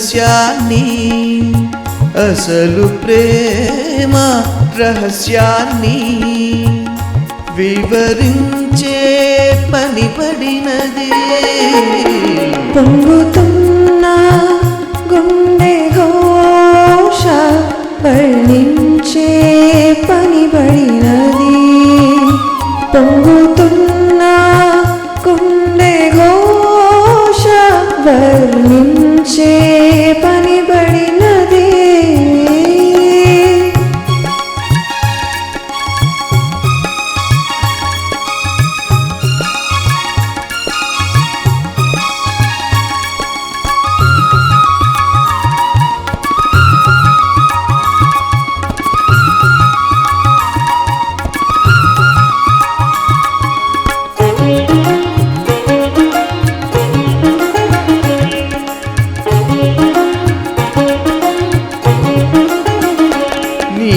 రహస్యాన్ని అసలు ప్రేమ రహస్యాన్ని వివరించే పని పడినది. పొంగుతున్న గుండె ఘోష వర్ణించే పనిబడినది పొంగుతున్న గుండె ఘోష వర్ణించే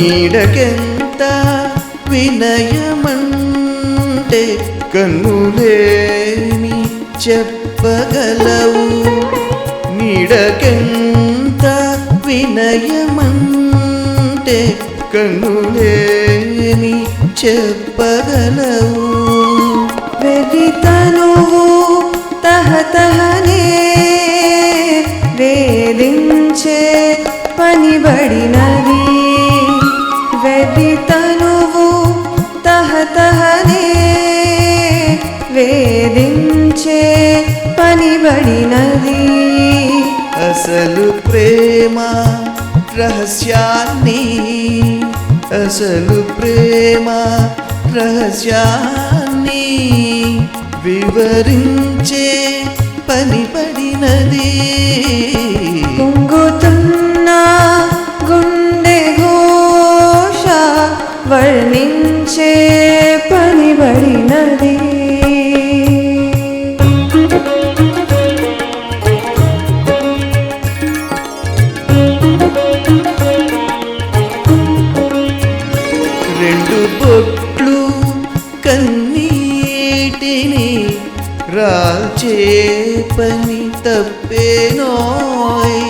నీడకెంత వినయమంటే కన్నులేమి చెప్పగలవు. నీడకెంత వినయమంటే కన్నులేమి చెప్పగలవు. వెదితనువు వేధించే పనిబడినది. అసలు ప్రేమ రహస్యాన్ని అసలు ప్రేమ రహస్యాన్ని వివరించే పని రాల్చే పని తప్పేనోయ్.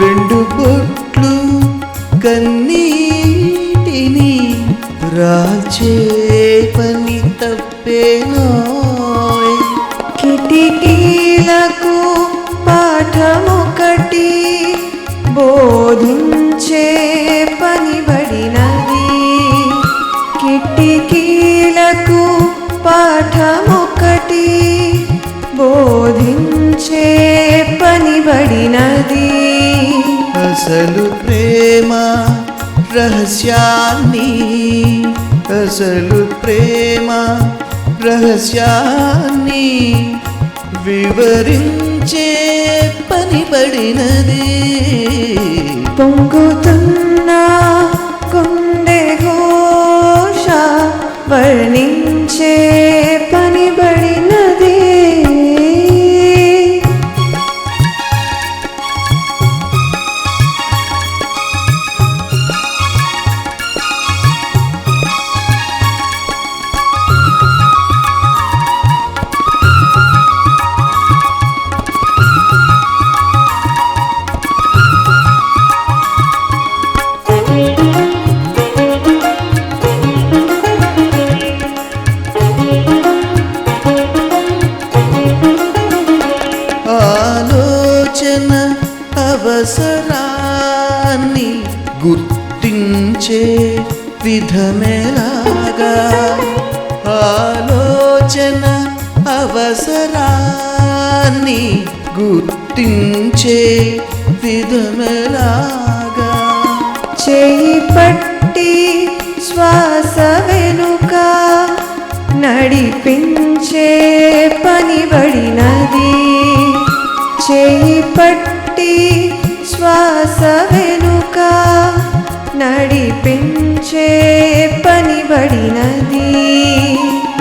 రెండు బొట్లు కన్నీటిని రాల్చే పని తప్పేనోయ్. అసలు ప్రేమ రహస్యాన్ని అసలు ప్రేమ రహస్యాన్ని వివరించే పని ఆలోచన అవసరాన్ని గుర్తించే విధమేలాగా ఆలోచన అవసరాన్ని గుర్తించే విధమేలాగా చేయి పట్టి శ్వాస నడిపించే పనిబడినది చేయి పట్టి శ్వాస వెనుక నడిపించే పనిబడినది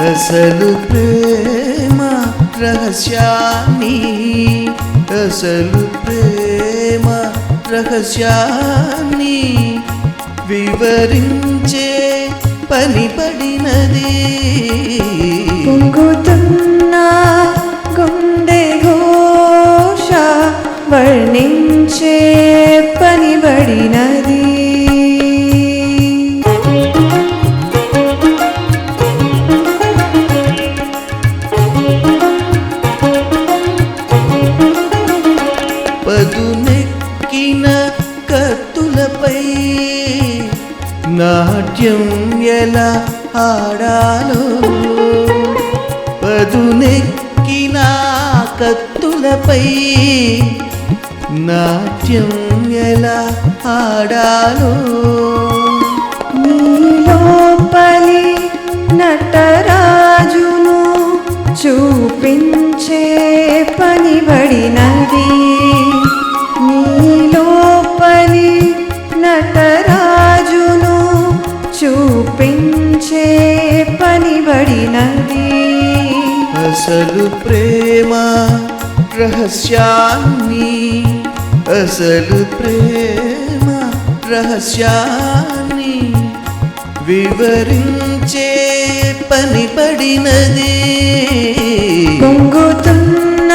అసలు ప్రేమ రహస్యాన్ని అసలు ప్రేమ రహస్యాన్ని వివరించే పనిపడినది నాట్యం ఎలా ఆడాలో పదునెక్కిన కత్తులపై నాట్యం ఎలా ఆడాలో నీలోపలి నటరాజును చూపించే పనిబడినది చూపించే పనిబడినది. అసలు ప్రేమ రహస్యాన్ని అసలు ప్రేమ రహస్యాన్ని వివరించే పని పడినది పొంగుతున్న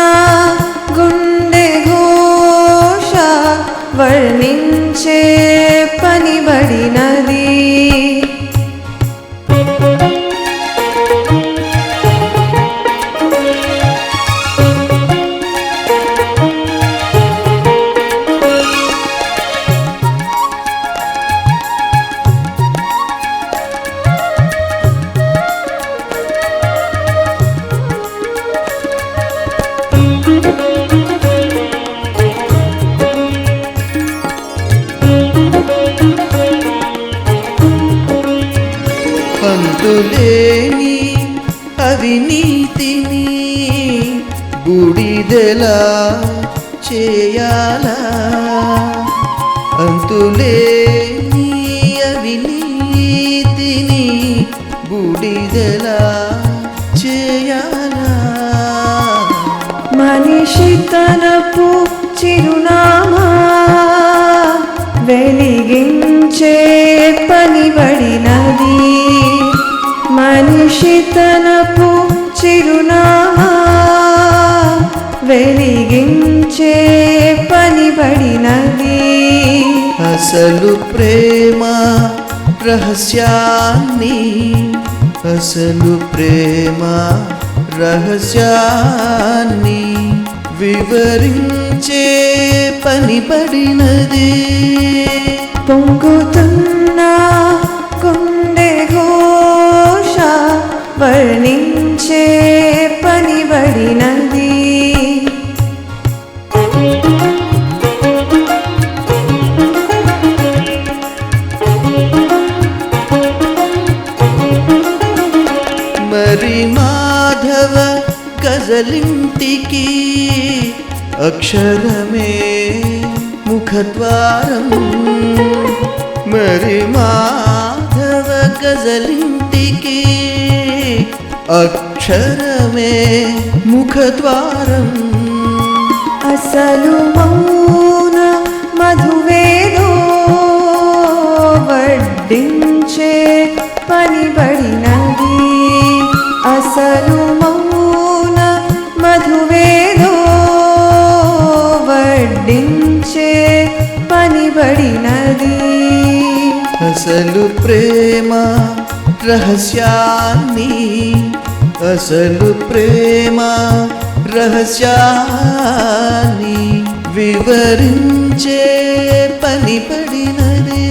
గుండె ఘోష వర్ణించే లేని అవినీతిని బుడిదెలా చేయాలా? అంతులేని అవినీతిని బుడిదెలా చేయాలా? మనిషి తనపు చిరునామా వెలిగించే పనిబడినది మనిషి తనపు చిరునామా వెలిగించే పనిబడినది. అసలు ప్రేమ రహస్యాన్ని అసలు ప్రేమ రహస్యాన్ని వివరించే పని పడినది పొంగుతున్న ఒకరింటికి అక్షరమే ముఖద్వారం. మరి మాధవ గజలింటికి అక్షరమే ముఖద్వారం. అసలు మౌన మధువేదో వడ్డించే పనిబడినది అసలు మౌన అసలు ప్రేమ రహస్యాన్ని అసలు ప్రేమ రహస్యాన్ని వివరించే పని పడినదే.